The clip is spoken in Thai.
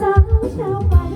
สาวชาวปา